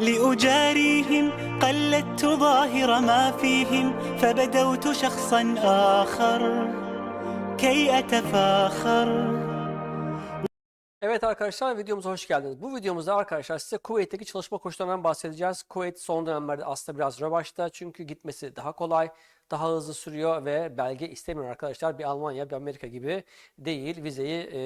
لأجاريهم قلدت ظاهر ما فيهم فبدوت شخصا آخر كي أتفاخر Evet arkadaşlar videomuza hoş geldiniz. Bu videomuzda arkadaşlar size Kuveyt'teki çalışma koşullarından bahsedeceğiz. Kuveyt son dönemlerde aslında biraz revaçta çünkü gitmesi daha kolay, daha hızlı sürüyor ve belge istemiyor arkadaşlar. Bir Almanya, bir Amerika gibi değil. Vizeyi e,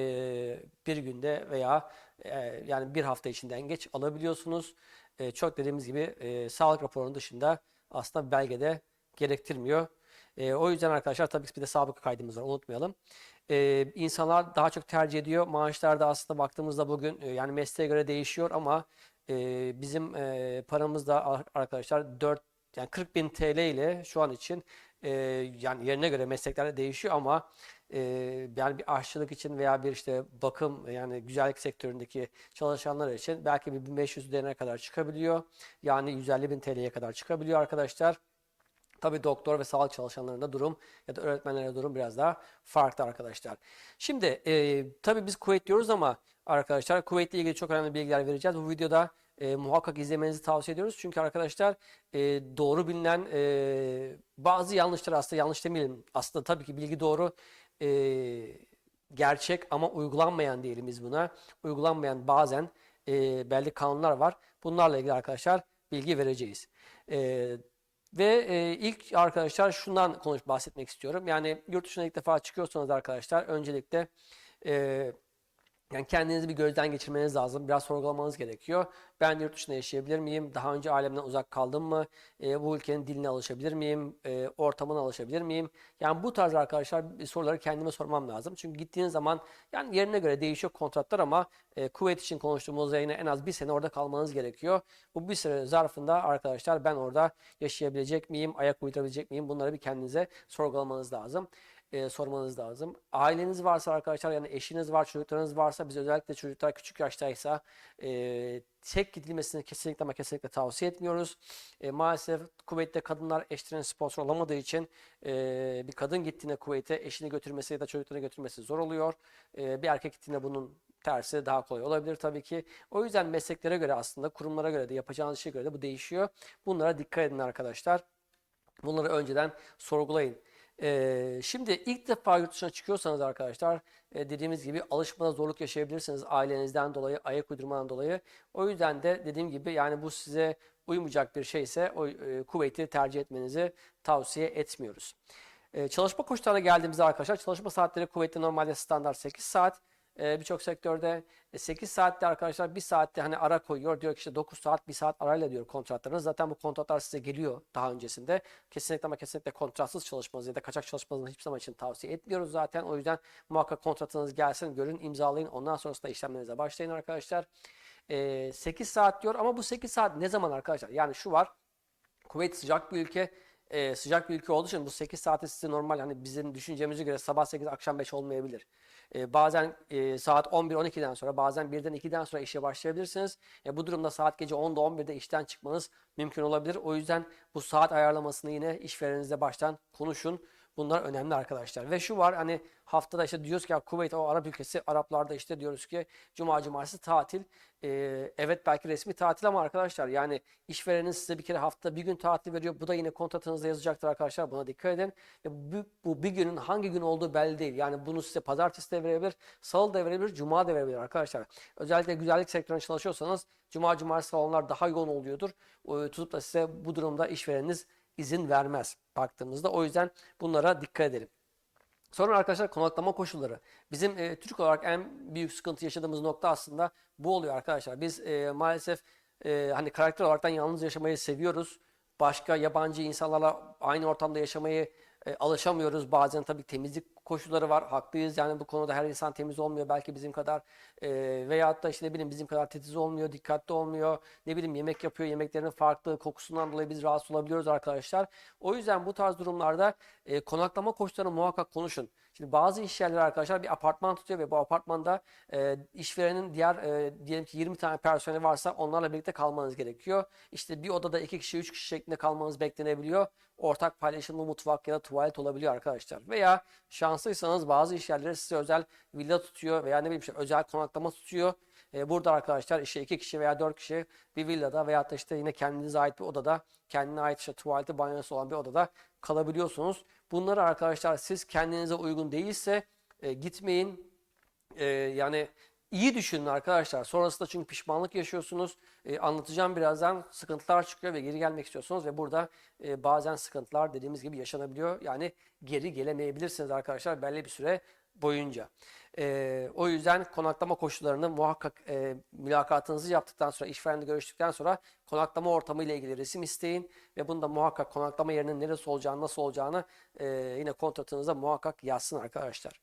bir günde veya e, yani bir hafta içinden geç alabiliyorsunuz. E, çok dediğimiz gibi e, sağlık raporunun dışında aslında belgede gerektirmiyor. E, o yüzden arkadaşlar tabii ki bir de sabıka kaydımız var unutmayalım. E, insanlar daha çok tercih ediyor. Maaşlar da aslında baktığımızda bugün e, yani mesleğe göre değişiyor ama e, bizim e, paramız da ar- arkadaşlar 4 yani 40 bin TL ile şu an için e, yani yerine göre mesleklerde değişiyor ama e, yani bir aşçılık için veya bir işte bakım yani güzellik sektöründeki çalışanlar için belki bir 1500 üzerine kadar çıkabiliyor. Yani 150 bin TL'ye kadar çıkabiliyor arkadaşlar. Tabii doktor ve sağlık çalışanlarında durum ya da öğretmenlere durum biraz daha farklı arkadaşlar. Şimdi e, tabii biz Kuveyt diyoruz ama arkadaşlar Kuveyt ile ilgili çok önemli bilgiler vereceğiz. Bu videoda e, muhakkak izlemenizi tavsiye ediyoruz. Çünkü arkadaşlar e, doğru bilinen e, bazı yanlışlar aslında yanlış demeyelim. Aslında tabii ki bilgi doğru. E, gerçek ama uygulanmayan diyelim biz buna. Uygulanmayan bazen e, belli kanunlar var. Bunlarla ilgili arkadaşlar bilgi vereceğiz. E, ve e, ilk arkadaşlar şundan konuş bahsetmek istiyorum. Yani yurt dışına ilk defa çıkıyorsanız arkadaşlar öncelikle e, yani kendinizi bir gözden geçirmeniz lazım. Biraz sorgulamanız gerekiyor. Ben yurt dışında yaşayabilir miyim? Daha önce ailemden uzak kaldım mı? E, bu ülkenin diline alışabilir miyim? E, ortamına alışabilir miyim? Yani bu tarz arkadaşlar bir soruları kendime sormam lazım. Çünkü gittiğiniz zaman yani yerine göre değişiyor kontratlar ama e, Kuveyt için konuştuğumuzda yine en az bir sene orada kalmanız gerekiyor. Bu bir süre zarfında arkadaşlar ben orada yaşayabilecek miyim? Ayak uydurabilecek miyim? Bunları bir kendinize sorgulamanız lazım e, sormanız lazım. Aileniz varsa arkadaşlar yani eşiniz var, çocuklarınız varsa biz özellikle çocuklar küçük yaştaysa e, tek gidilmesini kesinlikle ama kesinlikle tavsiye etmiyoruz. E, maalesef Kuveyt'te kadınlar eşlerinin sponsor olamadığı için e, bir kadın gittiğinde Kuveyt'e eşini götürmesi ya da çocuklarını götürmesi zor oluyor. E, bir erkek gittiğinde bunun tersi daha kolay olabilir tabii ki. O yüzden mesleklere göre aslında kurumlara göre de yapacağınız işe göre de bu değişiyor. Bunlara dikkat edin arkadaşlar. Bunları önceden sorgulayın. Şimdi ilk defa yurt dışına çıkıyorsanız arkadaşlar e, dediğimiz gibi alışmada zorluk yaşayabilirsiniz ailenizden dolayı, ayak uydurmadan dolayı. O yüzden de dediğim gibi yani bu size uymayacak bir şeyse o e, kuvveti tercih etmenizi tavsiye etmiyoruz. E, çalışma koşullarına geldiğimizde arkadaşlar çalışma saatleri kuvvetli normalde standart 8 saat. E, Birçok sektörde e, 8 saatte arkadaşlar 1 saatte hani ara koyuyor. Diyor ki işte 9 saat 1 saat arayla diyor kontratlarınız. Zaten bu kontratlar size geliyor daha öncesinde. Kesinlikle ama kesinlikle kontratsız çalışmanızı ya da kaçak çalışmanızı hiçbir zaman için tavsiye etmiyoruz zaten. O yüzden muhakkak kontratınız gelsin, görün, imzalayın. Ondan sonrasında işlemlerinize başlayın arkadaşlar. E, 8 saat diyor ama bu 8 saat ne zaman arkadaşlar? Yani şu var. Kuveyt sıcak bir ülke. Ee, sıcak bir ülke olduğu için bu 8 saati size normal hani bizim düşüncemize göre sabah 8 akşam 5 olmayabilir. Ee, bazen e, saat 11-12'den sonra bazen 1'den 2'den sonra işe başlayabilirsiniz. E, bu durumda saat gece 10'da 11'de işten çıkmanız mümkün olabilir. O yüzden bu saat ayarlamasını yine işvereninizle baştan konuşun. Bunlar önemli arkadaşlar. Ve şu var hani haftada işte diyoruz ki Kuveyt o Arap ülkesi Araplarda işte diyoruz ki Cuma Cumartesi tatil. Ee, evet belki resmi tatil ama arkadaşlar yani işvereniniz size bir kere haftada bir gün tatil veriyor. Bu da yine kontratınızda yazacaktır arkadaşlar. Buna dikkat edin. Ve bu, bu bir günün hangi gün olduğu belli değil. Yani bunu size pazartesi de verebilir, salı da verebilir, cuma da verebilir arkadaşlar. Özellikle güzellik sektöründe çalışıyorsanız cuma cumartesi falanlar daha yoğun oluyordur. Ee, tutup da size bu durumda işvereniniz izin vermez baktığımızda. O yüzden bunlara dikkat edelim. Sonra arkadaşlar konaklama koşulları. Bizim e, Türk olarak en büyük sıkıntı yaşadığımız nokta aslında bu oluyor arkadaşlar. Biz e, maalesef e, hani karakter olaraktan yalnız yaşamayı seviyoruz. Başka yabancı insanlarla aynı ortamda yaşamayı e, alışamıyoruz. Bazen tabii temizlik koşulları var. Haklıyız yani bu konuda her insan temiz olmuyor belki bizim kadar. E, veyahut da işte ne bileyim bizim kadar titiz olmuyor, dikkatli olmuyor. Ne bileyim yemek yapıyor, yemeklerinin farklı kokusundan dolayı biz rahatsız olabiliyoruz arkadaşlar. O yüzden bu tarz durumlarda e, konaklama koşullarını muhakkak konuşun. Şimdi bazı iş yerleri arkadaşlar bir apartman tutuyor ve bu apartmanda e, işverenin diğer e, diyelim ki 20 tane personeli varsa onlarla birlikte kalmanız gerekiyor. İşte bir odada 2 kişi 3 kişi şeklinde kalmanız beklenebiliyor. Ortak paylaşımlı mutfak ya da tuvalet olabiliyor arkadaşlar. Veya şanslıysanız bazı iş yerleri size özel villa tutuyor veya ne bileyim işte özel konaklama tutuyor. E, burada arkadaşlar işte iki kişi veya dört kişi bir villada veyahut da işte yine kendinize ait bir odada, kendine ait işte tuvaleti, banyosu olan bir odada kalabiliyorsunuz. Bunları arkadaşlar siz kendinize uygun değilse e, gitmeyin. E, yani iyi düşünün arkadaşlar. Sonrasında çünkü pişmanlık yaşıyorsunuz. E, anlatacağım birazdan sıkıntılar çıkıyor ve geri gelmek istiyorsunuz ve burada e, bazen sıkıntılar dediğimiz gibi yaşanabiliyor. Yani geri gelemeyebilirsiniz arkadaşlar belli bir süre boyunca. E, o yüzden konaklama koşullarını muhakkak e, mülakatınızı yaptıktan sonra, işverenle görüştükten sonra konaklama ortamı ile ilgili resim isteyin ve bunda muhakkak konaklama yerinin neresi olacağını, nasıl olacağını e, yine kontratınıza muhakkak yazsın arkadaşlar.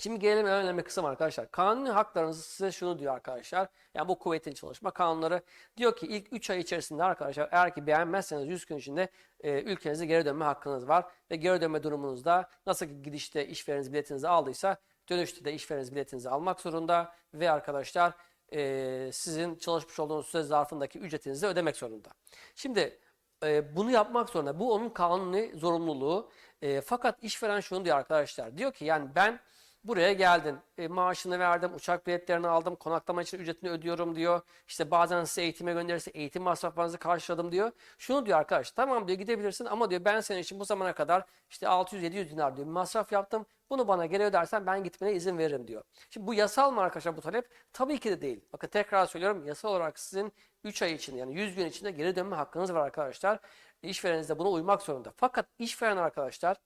Şimdi gelelim en önemli kısım arkadaşlar. Kanuni haklarınız size şunu diyor arkadaşlar. Yani bu kuvvetin çalışma kanunları diyor ki ilk 3 ay içerisinde arkadaşlar eğer ki beğenmezseniz 100 gün içinde e, ülkenize geri dönme hakkınız var. Ve geri dönme durumunuzda nasıl ki gidişte işvereniz biletinizi aldıysa dönüşte de işvereniz biletinizi almak zorunda. Ve arkadaşlar e, sizin çalışmış olduğunuz süre zarfındaki ücretinizi de ödemek zorunda. Şimdi e, bunu yapmak zorunda. Bu onun kanuni zorunluluğu. E, fakat işveren şunu diyor arkadaşlar. Diyor ki yani ben Buraya geldin, e, maaşını verdim, uçak biletlerini aldım, konaklama için ücretini ödüyorum diyor. İşte bazen size eğitime gönderirse eğitim masraflarınızı karşıladım diyor. Şunu diyor arkadaş, tamam diyor gidebilirsin ama diyor ben senin için bu zamana kadar işte 600-700 dinar diyor masraf yaptım. Bunu bana geri ödersen ben gitmene izin veririm diyor. Şimdi bu yasal mı arkadaşlar bu talep? Tabii ki de değil. Bakın tekrar söylüyorum yasal olarak sizin 3 ay içinde yani 100 gün içinde geri dönme hakkınız var arkadaşlar. İşvereniniz de buna uymak zorunda. Fakat işveren arkadaşlar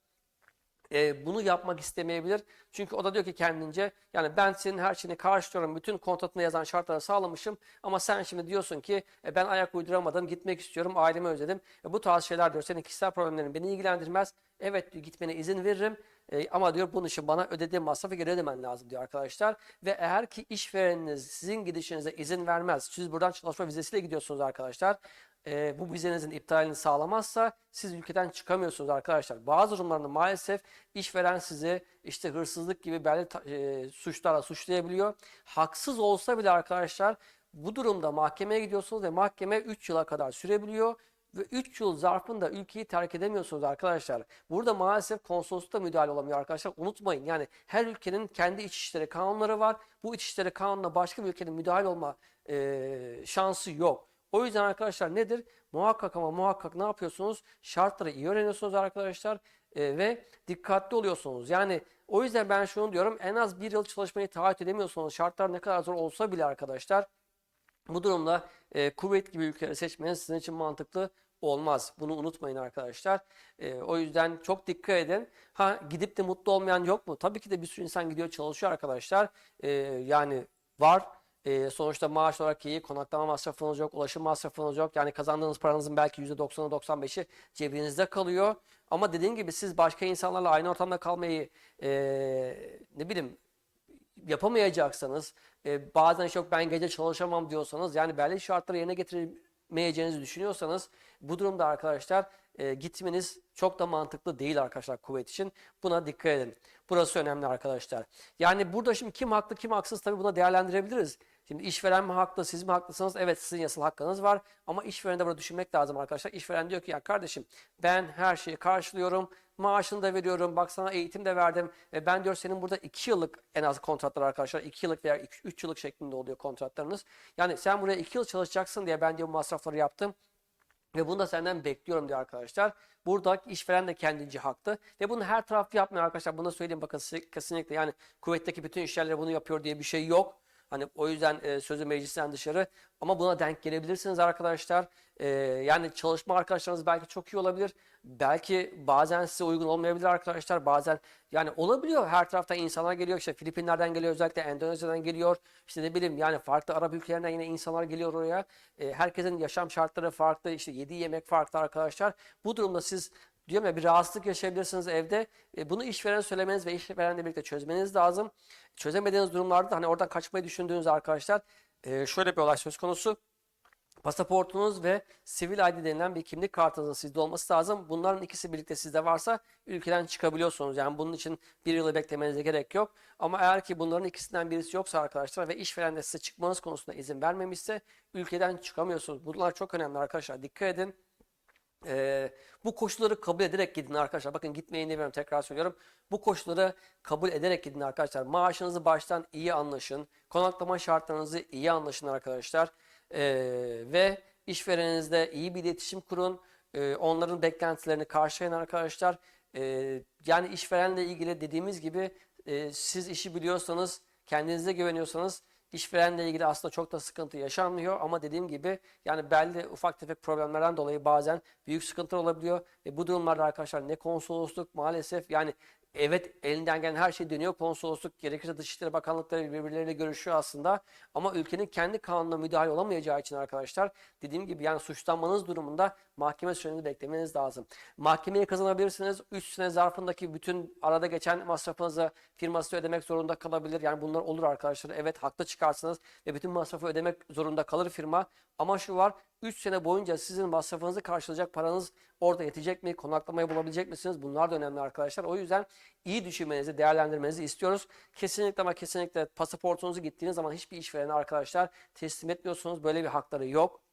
e, bunu yapmak istemeyebilir. Çünkü o da diyor ki kendince yani ben senin her şeyini karşılıyorum. Bütün kontratında yazan şartları sağlamışım. Ama sen şimdi diyorsun ki e, ben ayak uyduramadım. Gitmek istiyorum. Ailemi özledim. E, bu tarz şeyler diyor. Senin kişisel problemlerin beni ilgilendirmez. Evet diyor gitmene izin veririm. E, ama diyor bunun için bana ödediğim masrafı geri ödemen lazım diyor arkadaşlar. Ve eğer ki işvereniniz sizin gidişinize izin vermez. Siz buradan çalışma vizesiyle gidiyorsunuz arkadaşlar e, bu vizenizin iptalini sağlamazsa siz ülkeden çıkamıyorsunuz arkadaşlar. Bazı durumlarda maalesef işveren sizi işte hırsızlık gibi belli e, suçlarla suçlayabiliyor. Haksız olsa bile arkadaşlar bu durumda mahkemeye gidiyorsunuz ve mahkeme 3 yıla kadar sürebiliyor ve 3 yıl zarfında ülkeyi terk edemiyorsunuz arkadaşlar. Burada maalesef konsoloslukta müdahale olamıyor arkadaşlar. Unutmayın yani her ülkenin kendi iç işleri kanunları var. Bu iç işleri kanununa başka bir ülkenin müdahale olma e, şansı yok. O yüzden arkadaşlar nedir? Muhakkak ama muhakkak ne yapıyorsunuz? Şartları iyi öğreniyorsunuz arkadaşlar e, ve dikkatli oluyorsunuz. Yani o yüzden ben şunu diyorum en az bir yıl çalışmayı taahhüt edemiyorsunuz. Şartlar ne kadar zor olsa bile arkadaşlar bu durumda e, kuvvet gibi ülkeleri seçmeniz sizin için mantıklı olmaz. Bunu unutmayın arkadaşlar. E, o yüzden çok dikkat edin. Ha gidip de mutlu olmayan yok mu? Tabii ki de bir sürü insan gidiyor çalışıyor arkadaşlar. E, yani var. E, sonuçta maaş olarak iyi, konaklama masrafınız yok, ulaşım masrafınız yok. Yani kazandığınız paranızın belki %90'ı 95'i cebinizde kalıyor. Ama dediğim gibi siz başka insanlarla aynı ortamda kalmayı e, ne bileyim yapamayacaksanız, e, bazen çok ben gece çalışamam diyorsanız yani belli şartları yerine getirmeyeceğinizi düşünüyorsanız bu durumda arkadaşlar e, gitmeniz çok da mantıklı değil arkadaşlar kuvvet için. Buna dikkat edin. Burası önemli arkadaşlar. Yani burada şimdi kim haklı kim haksız tabii buna değerlendirebiliriz. Şimdi işveren mi haklı, siz mi haklısınız? Evet sizin yasal hakkınız var ama işveren de burada düşünmek lazım arkadaşlar. İşveren diyor ki ya kardeşim ben her şeyi karşılıyorum, maaşını da veriyorum, bak sana eğitim de verdim. ve ben diyor senin burada 2 yıllık en az kontratlar arkadaşlar. 2 yıllık veya 3 yıllık şeklinde oluyor kontratlarınız. Yani sen buraya 2 yıl çalışacaksın diye ben diyor masrafları yaptım. Ve bunu da senden bekliyorum diyor arkadaşlar. Burada işveren de kendince haklı. Ve bunu her taraf yapmıyor arkadaşlar. Bunu da söyleyeyim bakın kesinlikle yani kuvvetteki bütün işyerleri bunu yapıyor diye bir şey yok. Hani o yüzden e, sözü meclisten dışarı ama buna denk gelebilirsiniz arkadaşlar. E, yani çalışma arkadaşlarınız belki çok iyi olabilir. Belki bazen size uygun olmayabilir arkadaşlar. Bazen yani olabiliyor. Her taraftan insanlar geliyor. İşte Filipinler'den geliyor özellikle Endonezya'dan geliyor. İşte ne bileyim yani farklı Arap ülkelerinden yine insanlar geliyor oraya. E, herkesin yaşam şartları farklı. İşte yediği yemek farklı arkadaşlar. Bu durumda siz diyorum ya bir rahatsızlık yaşayabilirsiniz evde. E, bunu işveren söylemeniz ve işverenle birlikte çözmeniz lazım. Çözemediğiniz durumlarda hani oradan kaçmayı düşündüğünüz arkadaşlar e, şöyle bir olay söz konusu. Pasaportunuz ve sivil ID denilen bir kimlik kartınızın sizde olması lazım. Bunların ikisi birlikte sizde varsa ülkeden çıkabiliyorsunuz. Yani bunun için bir yılı beklemenize gerek yok. Ama eğer ki bunların ikisinden birisi yoksa arkadaşlar ve işveren de size çıkmanız konusunda izin vermemişse ülkeden çıkamıyorsunuz. Bunlar çok önemli arkadaşlar. Dikkat edin. Ee, bu koşulları kabul ederek gidin arkadaşlar. Bakın gitmeyin demiyorum tekrar söylüyorum. Bu koşulları kabul ederek gidin arkadaşlar. Maaşınızı baştan iyi anlaşın. Konaklama şartlarınızı iyi anlaşın arkadaşlar. Ee, ve işvereninizle iyi bir iletişim kurun. Ee, onların beklentilerini karşılayın arkadaşlar. Ee, yani işverenle ilgili dediğimiz gibi e, siz işi biliyorsanız, kendinize güveniyorsanız İşverenle ilgili aslında çok da sıkıntı yaşanmıyor ama dediğim gibi yani belli ufak tefek problemlerden dolayı bazen büyük sıkıntılar olabiliyor ve bu durumlarda arkadaşlar ne konsolosluk maalesef yani evet elinden gelen her şey dönüyor. Konsolosluk gerekirse Dışişleri Bakanlıkları birbirleriyle görüşüyor aslında ama ülkenin kendi kanununa müdahale olamayacağı için arkadaşlar dediğim gibi yani suçlanmanız durumunda mahkeme sürenizi beklemeniz lazım. Mahkemeyi kazanabilirsiniz. 3 sene zarfındaki bütün arada geçen masrafınızı firması ödemek zorunda kalabilir. Yani bunlar olur arkadaşlar. Evet haklı çıkarsınız ve bütün masrafı ödemek zorunda kalır firma. Ama şu var 3 sene boyunca sizin masrafınızı karşılayacak paranız orada yetecek mi? Konaklamayı bulabilecek misiniz? Bunlar da önemli arkadaşlar. O yüzden iyi düşünmenizi, değerlendirmenizi istiyoruz. Kesinlikle ama kesinlikle pasaportunuzu gittiğiniz zaman hiçbir işverene arkadaşlar teslim etmiyorsunuz. Böyle bir hakları yok.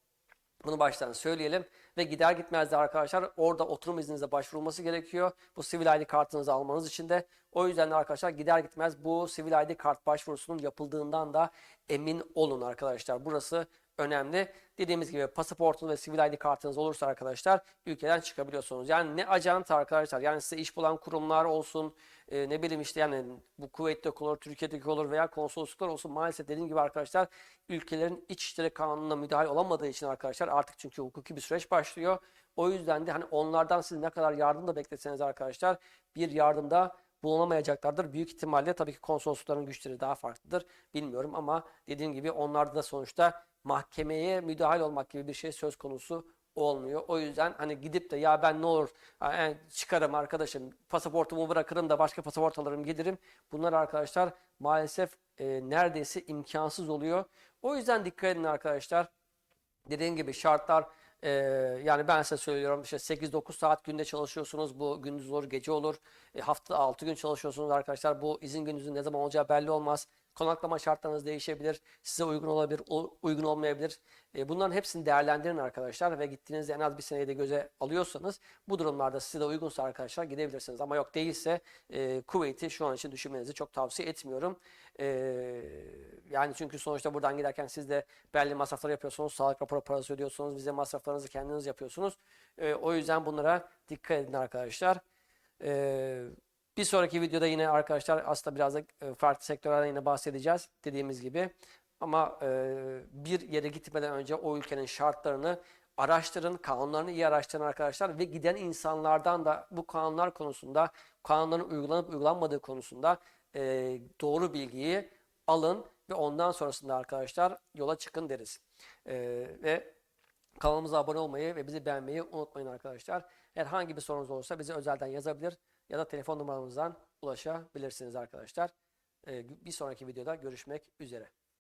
Bunu baştan söyleyelim ve gider gitmez de arkadaşlar orada oturum izninize başvurulması gerekiyor. Bu sivil ID kartınızı almanız için de. O yüzden de arkadaşlar gider gitmez bu sivil ID kart başvurusunun yapıldığından da emin olun arkadaşlar. Burası önemli. Dediğimiz gibi pasaportunuz ve sivil ID kartınız olursa arkadaşlar ülkeden çıkabiliyorsunuz. Yani ne acanta arkadaşlar yani size iş bulan kurumlar olsun e, ne bileyim işte yani bu Kuveyt'teki olur, Türkiye'deki olur veya konsolosluklar olsun maalesef dediğim gibi arkadaşlar ülkelerin iç işleri kanununa müdahale olamadığı için arkadaşlar artık çünkü hukuki bir süreç başlıyor. O yüzden de hani onlardan siz ne kadar yardım da bekleseniz arkadaşlar bir yardımda bulunamayacaklardır. Büyük ihtimalle tabii ki konsoloslukların güçleri daha farklıdır. Bilmiyorum ama dediğim gibi onlarda da sonuçta mahkemeye müdahale olmak gibi bir şey söz konusu olmuyor. O yüzden hani gidip de ya ben ne olur yani çıkarım arkadaşım pasaportumu bırakırım da başka pasaport alırım giderim. Bunlar arkadaşlar maalesef e, neredeyse imkansız oluyor. O yüzden dikkat edin arkadaşlar. Dediğim gibi şartlar e, yani ben size söylüyorum işte 8-9 saat günde çalışıyorsunuz bu gündüz olur gece olur e, haftada 6 gün çalışıyorsunuz arkadaşlar bu izin gününüzün ne zaman olacağı belli olmaz. Konaklama şartlarınız değişebilir. Size uygun olabilir, uygun olmayabilir. E, bunların hepsini değerlendirin arkadaşlar ve gittiğinizde en az bir seneyi de göze alıyorsanız bu durumlarda size de uygunsa arkadaşlar gidebilirsiniz. Ama yok değilse e, Kuveyt'i şu an için düşünmenizi çok tavsiye etmiyorum. E, yani çünkü sonuçta buradan giderken siz de belli masraflar yapıyorsunuz. Sağlık raporu parası ödüyorsunuz. Vize masraflarınızı kendiniz yapıyorsunuz. E, o yüzden bunlara dikkat edin arkadaşlar. E, bir sonraki videoda yine arkadaşlar aslında biraz da e, farklı sektörlerden yine bahsedeceğiz dediğimiz gibi. Ama e, bir yere gitmeden önce o ülkenin şartlarını araştırın, kanunlarını iyi araştırın arkadaşlar ve giden insanlardan da bu kanunlar konusunda, kanunların uygulanıp uygulanmadığı konusunda e, doğru bilgiyi alın ve ondan sonrasında arkadaşlar yola çıkın deriz. Ve Kanalımıza abone olmayı ve bizi beğenmeyi unutmayın arkadaşlar. Herhangi bir sorunuz olursa bize özelden yazabilir ya da telefon numaramızdan ulaşabilirsiniz arkadaşlar. Ee, Bir sonraki videoda görüşmek üzere.